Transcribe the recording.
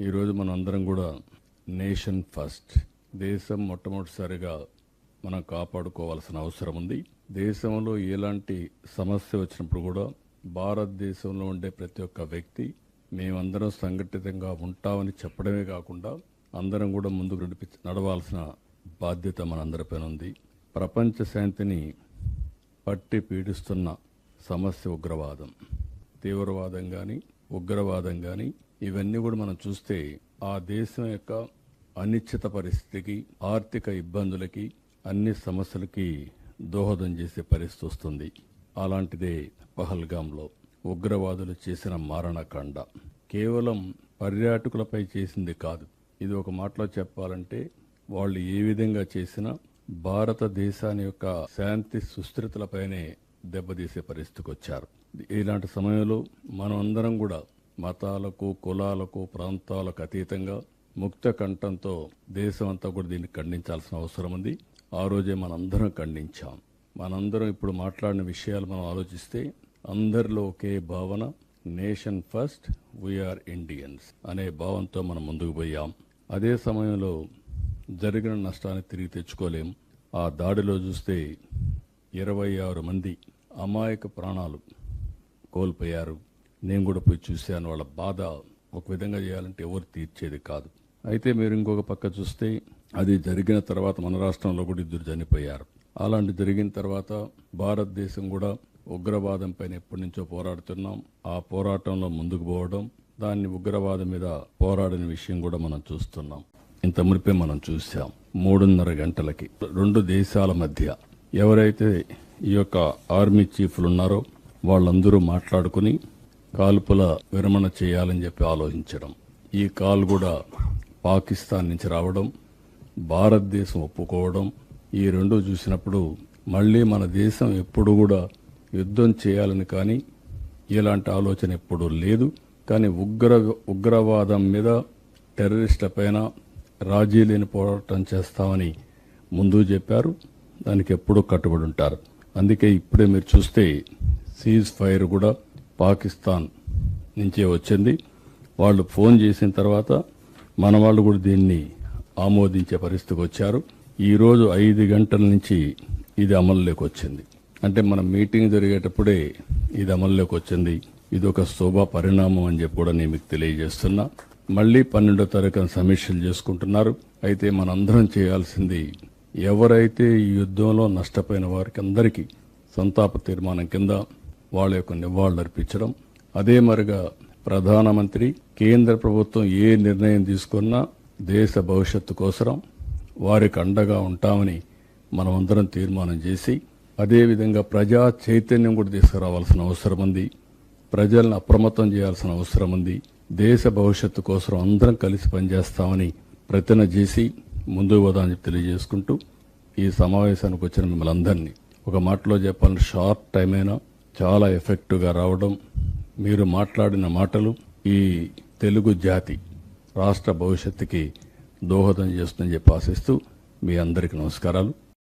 ఈరోజు మనం అందరం కూడా నేషన్ ఫస్ట్. దేశం మొట్టమొదటిసారిగా మనం కాపాడుకోవాల్సిన అవసరం ఉంది. దేశంలో ఎలాంటి సమస్య వచ్చినప్పుడు కూడా భారతదేశంలో ఉండే ప్రతి ఒక్క వ్యక్తి మేమందరం సంఘటితంగా ఉంటామని చెప్పడమే కాకుండా అందరం కూడా ముందుకు నడిపి నడవాల్సిన బాధ్యత మనందరిపైన ఉంది. ప్రపంచ శాంతిని పట్టి పీడిస్తున్న సమస్య ఉగ్రవాదం. తీవ్రవాదం కానీ ఉగ్రవాదం కానీ ఇవన్నీ కూడా మనం చూస్తే ఆ దేశం యొక్క అనిశ్చిత పరిస్థితికి ఆర్థిక ఇబ్బందులకి అన్ని సమస్యలకి దోహదం చేసే పరిస్థితి వస్తుంది. అలాంటిదే పహల్గాంలో ఉగ్రవాదులు చేసిన మారణకాండ. కేవలం పర్యాటకులపై చేసింది కాదు. ఇది ఒక మాటలో చెప్పాలంటే వాళ్ళు ఏ విధంగా చేసినా భారతదేశాన్ని యొక్క శాంతి సుస్థిరతలపైనే దెబ్బతీసే పరిస్థితికి వచ్చారు ఇలాంటి సమయంలో మనం అందరం కూడా మతాలకు కులాలకు ప్రాంతాలకు అతీతంగా ముక్త కంఠంతో దేశం అంతా కూడా దీన్ని ఖండించాల్సిన అవసరం ఉంది. ఆ రోజే మనందరం ఖండించాం. మనందరం ఇప్పుడు మాట్లాడిన విషయాలు మనం ఆలోచిస్తే అందరిలో ఒకే భావన నేషన్ ఫస్ట్ వీఆర్ ఇండియన్స్ అనే భావంతో మనం ముందుకు పోయాం. అదే సమయంలో జరిగిన నష్టాన్ని తిరిగి తెచ్చుకోలేం. ఆ దాడిలో చూస్తే ఇరవై ఆరు మంది అమాయక ప్రాణాలు కోల్పోయారు. నేను కూడా పోయి చూశాను. వాళ్ళ బాధ ఒక విధంగా చేయాలంటే ఎవరు తీర్చేది కాదు. అయితే మీరు ఇంకొక పక్క చూస్తే అది జరిగిన తర్వాత మన రాష్ట్రంలో కూడా ఇద్దరు చనిపోయారు. అలాంటి జరిగిన తర్వాత భారతదేశం కూడా ఉగ్రవాదం పైన ఎప్పటి నుంచో పోరాడుతున్నాం. ఆ పోరాటంలో ముందుకు పోవడం దాన్ని ఉగ్రవాదం మీద పోరాడిన విషయం కూడా మనం చూస్తున్నాం. ఇంత మునిపే మనం చూసాం మూడున్నర గంటలకి. రెండు దేశాల మధ్య ఎవరైతే ఈ యొక్క ఆర్మీ చీఫ్లు ఉన్నారో వాళ్ళందరూ మాట్లాడుకుని కాల్పుల విరమణ చేయాలని చెప్పి ఆలోచించడం. ఈ కాల్ కూడా పాకిస్తాన్ నుంచి రావడం భారతదేశం ఒప్పుకోవడం ఈ రెండు చూసినప్పుడు మళ్ళీ మన దేశం ఎప్పుడు కూడా యుద్ధం చేయాలని కానీ ఇలాంటి ఆలోచన ఎప్పుడూ లేదు. కానీ ఉగ్ర ఉగ్రవాదం మీద టెర్రరిస్టుల పైన రాజీ లేని పోరాటం చేస్తామని ముందు చెప్పారు. దానికి ఎప్పుడూ కట్టుబడి ఉంటారు. అందుకే ఇప్పుడే మీరు చూస్తే సీజ్ ఫైర్ కూడా పాకిస్తాన్ నుంచే వచ్చింది. వాళ్ళు ఫోన్ చేసిన తర్వాత మన వాళ్ళు కూడా దీన్ని ఆమోదించే పరిస్థితికి వచ్చారు. ఈరోజు ఐదు గంటల నుంచి ఇది అమల్లోకి వచ్చింది. అంటే మన మీటింగ్ జరిగేటప్పుడే ఇది అమల్లోకి వచ్చింది. ఇది ఒక శోభ పరిణామం అని చెప్పి కూడా నేను మీకు తెలియజేస్తున్నా. మళ్ళీ పన్నెండో తారీఖున సమీక్షలు చేసుకుంటున్నారు. అయితే మనందరం చేయాల్సింది ఎవరైతే ఈ యుద్ధంలో నష్టపోయిన వారికి అందరికీ సంతాప తీర్మానం కింద వాళ్ళ యొక్క నివాళులు అర్పించడం. అదే మరిగా ప్రధానమంత్రి కేంద్ర ప్రభుత్వం ఏ నిర్ణయం తీసుకున్నా దేశ భవిష్యత్తు కోసరం వారికి అండగా ఉంటామని మనమందరం తీర్మానం చేసి అదేవిధంగా ప్రజా చైతన్యం కూడా తీసుకురావాల్సిన అవసరం ఉంది. ప్రజలను అప్రమత్తం చేయాల్సిన అవసరం ఉంది. దేశ భవిష్యత్తు కోసం అందరం కలిసి పనిచేస్తామని ప్రతిన చేసి ముందుకు పోదామని చెప్పి తెలియజేసుకుంటూ ఈ సమావేశానికి వచ్చిన మిమ్మల్ని అందరినీ ఒక మాటలో చెప్పాలని షార్ట్ టైం అయినా చాలా ఎఫెక్టివ్గా రావడం మీరు మాట్లాడిన మాటలు ఈ తెలుగు జాతి రాష్ట్ర భవిష్యత్తుకి దోహదం చేస్తుందని చెప్పి ఆశిస్తూ మీ అందరికీ నమస్కారాలు.